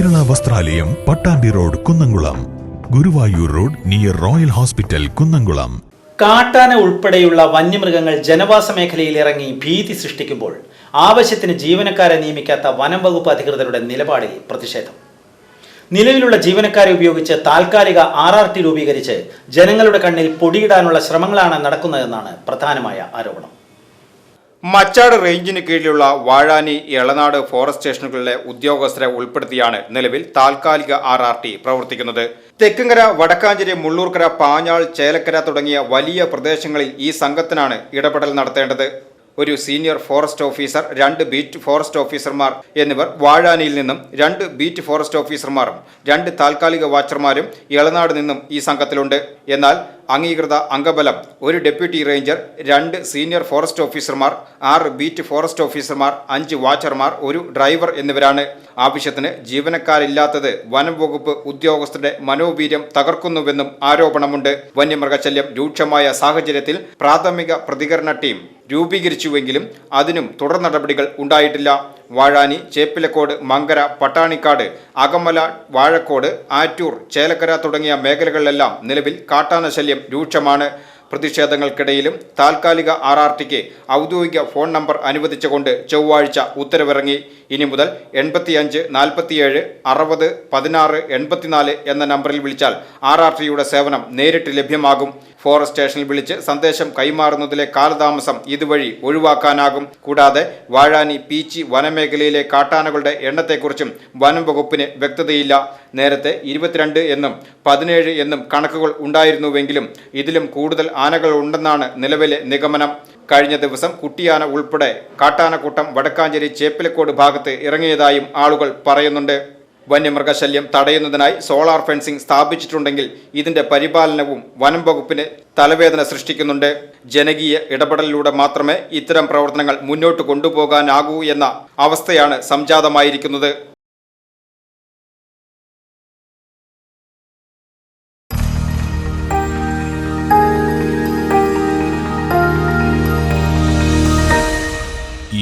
വസ്ത്രാലയം Pattambi road Kunnamkulam. Guruvayur road near Royal Hospital Kunnamkulam. കാട്ടാന ഉൾപ്പെടെയുള്ള വന്യമൃഗങ്ങൾ ജനവാസ മേഖലയിൽ ഇറങ്ങി ഭീതി സൃഷ്ടിക്കുമ്പോൾ ആവശ്യത്തിന് ജീവനക്കാരെ നിയമിക്കാത്ത വനം വകുപ്പ് അധികൃതരുടെ നിലപാടിൽ പ്രതിഷേധം. നിലവിലുള്ള ജീവനക്കാരെ ഉപയോഗിച്ച് താൽക്കാലിക ആർ ആർ ടി രൂപീകരിച്ച് ജനങ്ങളുടെ കണ്ണിൽ പൊടിയിടാനുള്ള ശ്രമങ്ങളാണ് നടക്കുന്നതെന്നാണ് പ്രധാനമായ ആരോപണം. മച്ചാട് റേഞ്ചിന് കീഴിലുള്ള വാഴാനി എളനാട് ഫോറസ്റ്റ് സ്റ്റേഷനുകളിലെ ഉദ്യോഗസ്ഥരെ ഉൾപ്പെടുത്തിയാണ് നിലവിൽ താൽക്കാലിക ആർ ആർ ടി പ്രവർത്തിക്കുന്നത്. തെക്കുംകര വടക്കാഞ്ചേരി മുള്ളൂർക്കര പാഞ്ഞാൾ ചേലക്കര തുടങ്ങിയ വലിയ പ്രദേശങ്ങളിൽ ഈ സംഘത്തിനാണ് ഇടപെടൽ നടത്തേണ്ടത്. ഒരു സീനിയർ ഫോറസ്റ്റ് ഓഫീസർ രണ്ട് ബീറ്റ് ഫോറസ്റ്റ് ഓഫീസർമാർ എന്നിവർ വാഴാനിയിൽ നിന്നും രണ്ട് ബീറ്റ് ഫോറസ്റ്റ് ഓഫീസർമാരും രണ്ട് താൽക്കാലിക വാച്ചർമാരും ഇളനാട് നിന്നും ഈ സംഘത്തിലുണ്ട്. എന്നാൽ അംഗീകൃത അംഗബലം ഒരു ഡെപ്യൂട്ടി റേഞ്ചർ രണ്ട് സീനിയർ ഫോറസ്റ്റ് ഓഫീസർമാർ ആറ് ബീറ്റ് ഫോറസ്റ്റ് ഓഫീസർമാർ അഞ്ച് വാച്ചർമാർ ഒരു ഡ്രൈവർ എന്നിവരാണ് ആവശ്യത്തിന് ജീവനക്കാരില്ലാത്തത്. വനം വകുപ്പ് ഉദ്യോഗസ്ഥരുടെ മനോവീര്യം തകർക്കുന്നുവെന്നും ആരോപണമുണ്ട്. വന്യമൃഗശല്യം രൂക്ഷമായ സാഹചര്യത്തിൽ പ്രാഥമിക പ്രതികരണ ടീം രൂപീകരിച്ചുവെങ്കിലും അതിനും തുടർ നടപടികൾ ഉണ്ടായിട്ടില്ല. വാഴാനി ചേപ്പിലക്കോട് മങ്കര പട്ടാണിക്കാട് അകമല വാഴക്കോട് ആറ്റൂർ ചേലക്കര തുടങ്ങിയ മേഖലകളിലെല്ലാം നിലവിൽ കാട്ടാന ശല്യം രൂക്ഷമാണ്. പ്രതിഷേധങ്ങൾക്കിടയിലും താൽക്കാലിക ആർ ആർ ടിക്ക് ഔദ്യോഗിക ഫോൺ നമ്പർ അനുവദിച്ചുകൊണ്ട് ചൊവ്വാഴ്ച ഉത്തരവിറങ്ങി. ഇനി മുതൽ എൺപത്തിയഞ്ച് നാൽപ്പത്തിയേഴ് അറുപത് പതിനാറ് എൺപത്തിനാല് എന്ന നമ്പറിൽ വിളിച്ചാൽ ആർ ആർ ടിയുടെ സേവനം നേരിട്ട് ലഭ്യമാകും. ഫോറസ്റ്റ് സ്റ്റേഷനിൽ വിളിച്ച് സന്ദേശം കൈമാറുന്നതിലെ കാലതാമസം ഇതുവഴി ഒഴിവാക്കാനാകും. കൂടാതെ വാഴാനി പീച്ചി വനമേഖലയിലെ കാട്ടാനകളുടെ എണ്ണത്തെക്കുറിച്ചും വനം വകുപ്പിന് വ്യക്തതയില്ല. നേരത്തെ ഇരുപത്തിരണ്ട് എന്നും പതിനേഴ് എന്നും കണക്കുകൾ ഉണ്ടായിരുന്നുവെങ്കിലും ഇതിലും കൂടുതൽ ആനകൾ ഉണ്ടെന്നാണ് നിലവിലെ നിഗമനം. കഴിഞ്ഞ ദിവസം കുട്ടിയാന ഉൾപ്പെടെ കാട്ടാനക്കൂട്ടം വടക്കാഞ്ചേരി ചേപ്പിലക്കോട് ഭാഗത്ത് ഇറങ്ങിയതായും ആളുകൾ പറയുന്നുണ്ട്. വന്യമൃഗശല്യം തടയുന്നതിനായി സോളാർ ഫെൻസിംഗ് സ്ഥാപിച്ചിട്ടുണ്ടെങ്കിൽ ഇതിന്റെ പരിപാലനവും വനം വകുപ്പിന് തലവേദന സൃഷ്ടിക്കുന്നുണ്ട്. ജനകീയ ഇടപെടലിലൂടെ മാത്രമേ ഇത്തരം പ്രവർത്തനങ്ങൾ മുന്നോട്ട് കൊണ്ടുപോകാനാകൂ എന്ന അവസ്ഥയാണ് സംജാതമായിരിക്കുന്നത്.